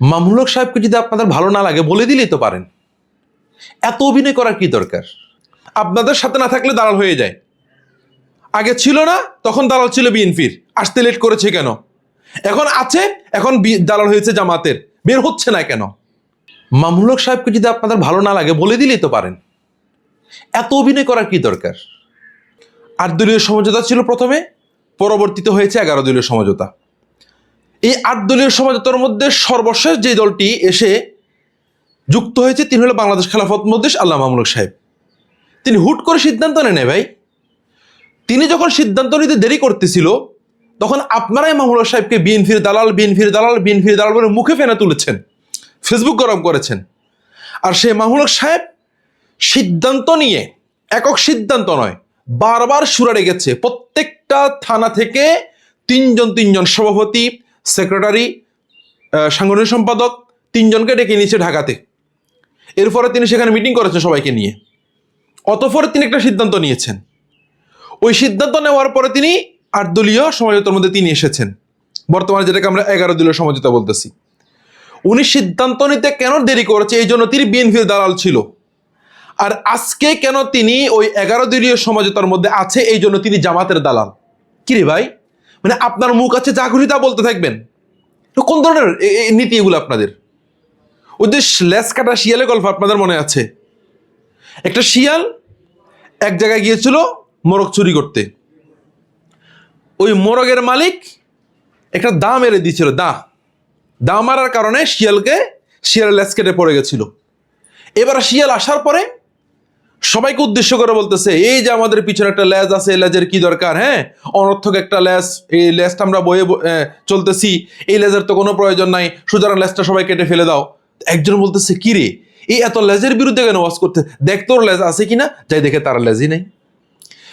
মামুলক সাহেবকে যদি আপনাদের ভালো না লাগে, বলে দিলেই তো পারেন। এত অভিনয় করার কি দরকার? আপনাদের সাথে না থাকলে দালাল হয়ে যায়। আগে ছিল না, তখন দালাল ছিল বিএনপির। আসতে লেট করেছে কেন? এখন আছে, এখন দালাল হয়েছে জামাতের। বের হচ্ছে না কেন? মামুলক সাহেবকে যদি আপনাদের ভালো না লাগে, বলে দিলেই তো পারেন। এত অভিনয় করার কি দরকার? আট দলীয় সমঝোতা ছিল প্রথমে, পরবর্তীতে হয়েছে এগারো দলীয় সমঝোতা। এই আট দলীয় সমঝোতার মধ্যে সর্বশেষ যে দলটি এসে যুক্ত হয়েছে, তিনি হলো বাংলাদেশ খেলাফত মদ্দেশ আল্লাহ মামুলক সাহেব। তিনি হুট করে সিদ্ধান্ত নেন ভাই। তিনি যখন সিদ্ধান্ত নিতে দেরি করতেছিল, তখন আপনারাই মামুলক সাহেবকে বিএনফির দালাল বিএনফির দালাল বিএনফির দালাল বলে মুখে ফেনা তুলেছেন, ফেসবুক গরম করেছেন। আর সে মামুলক সাহেব সিদ্ধান্ত নিয়ে, একক সিদ্ধান্ত নয়, বারবার সুরারে গেছে। প্রত্যেকটা থানা থেকে তিনজন তিনজন সভাপতি সেক্রেটারি সাংগঠনিক সম্পাদক তিনজনকে ডেকে নিয়েছে ঢাকাতে। এরপরে তিনি সেখানে মিটিং করেছেন সবাইকে নিয়ে। অতঃপরে তিনি একটা সিদ্ধান্ত নিয়েছেন। ওই সিদ্ধান্ত নেওয়ার পরে তিনি আট দলীয় সমঝোতার মধ্যে তিনি এসেছেন। বর্তমানে যেটাকে আমরা এগারো দলীয় সমঝোতা বলতেছি। উনি সিদ্ধান্ত নিতে কেন দেরি করেছে? এই জন্য তিনি বিএনপির দালাল ছিল। আর আজকে কেন তিনি ওই এগারো দলীয় সমঝোতার মধ্যে আছে? এই জন্য তিনি জামাতের দালাল। কি রে ভাই? মানে আপনার মুখ আছে যা খুশি তা বলতে থাকবেন। কোন ধরনের নীতি এগুলো আপনাদের? ওই যে লেস কাটা শিয়ালে গল্প আপনাদের মনে আছে? একটা শিয়াল এক জায়গায় গিয়েছিল মোরগ চুরি করতে। ওই মোরগের মালিক একটা দা মেরে দিয়েছিল, দা। দা মারার কারণে শিয়ালকে, শিয়ালের লেস কেটে পড়ে গেছিল। এবার শিয়াল আসার পরে সবাইকে উদ্দেশ্য করে বলতেছে, এই যে আমাদের পিছনে একটা লেজ আছে লেজের কি দরকার হ্যাঁ? অনর্থক একটা লেজ এই লেজটা আমরা বয়ে চলতেছি, এই লেজের তো কোনো প্রয়োজন নাই, সুতরাং লেজটা সবাই কেটে ফেলে দাও। একজন বলতেছে, কি রে? এই এত লেজের বিরুদ্ধে কেন ওয়াজ করতে? দেখ তোর লেজ আছে কিনা, যাই দেখে তার লেজই নেই।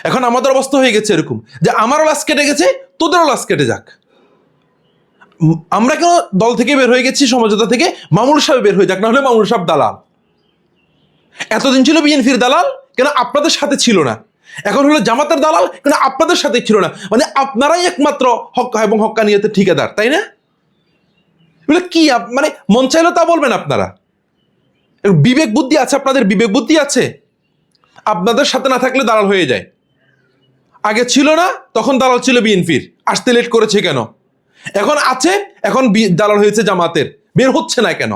এখন আমাদের অবস্থা হয়ে গেছে এরকম, যে আমারও লাশ কেটে গেছে, তোদেরও লাশ কেটে যাক। আমরা কেন দল থেকে বের হয়ে গেছি, সমঝোতা থেকে? মামুল সাহেব বের হয়ে যাক, না হলে মামুল সাহেব দালাল। এতদিন ছিল বিএনপির দালাল, কেন আপনাদের সাথে ছিল না? এখন হলো জামাতের দালাল, কেন আপনাদের সাথে ছিল না? মানে আপনারাই একমাত্র হক এবং হক্কানিয়তের ঠিকাদার, তাই না? এগুলো কি মানে মন চাইলে তা বলবেন আপনারা? বিবেক বুদ্ধি আছে আপনাদের? বিবেক বুদ্ধি আছে? আপনাদের সাথে না থাকলে দালাল হয়ে যায়। আগে ছিল না, তখন দালাল ছিল বিএনপির। আসতে লেট করেছে কেন? এখন আছে, এখন দালাল হয়েছে জামাতের। বের হচ্ছে না কেন?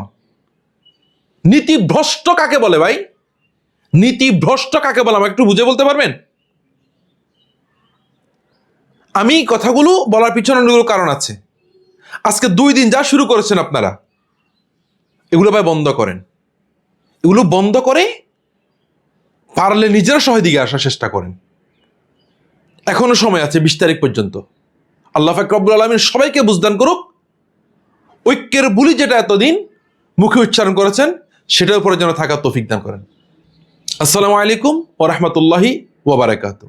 নীতি ভ্রষ্ট কাকে বলে ভাই? নীতি ভ্রষ্ট কাকে বলে? আমাকে একটু বুঝে বলতে পারবেন? আমি কথাগুলো বলার পিছনে অনেকগুলো কারণ আছে। আজকে দুই দিন যা শুরু করেছেন আপনারা, এগুলো ভাই বন্ধ করেন। এগুলো বন্ধ করে পারলে নিজেরা সহ দিকে আসার চেষ্টা করেন। এখনও সময় আছে বিশ তারিখ পর্যন্ত। আল্লাহ ফাকরবুল আলমিন সবাইকে বুঝদান করুক। ঐক্যের বুলি যেটা এতদিন মুখে উচ্চারণ করেছেন সেটার উপরে যেন থাকার তৌফিক দান করেন। আসসালামু আলাইকুম ও রহমতুল্লাহি ওবরাকাতু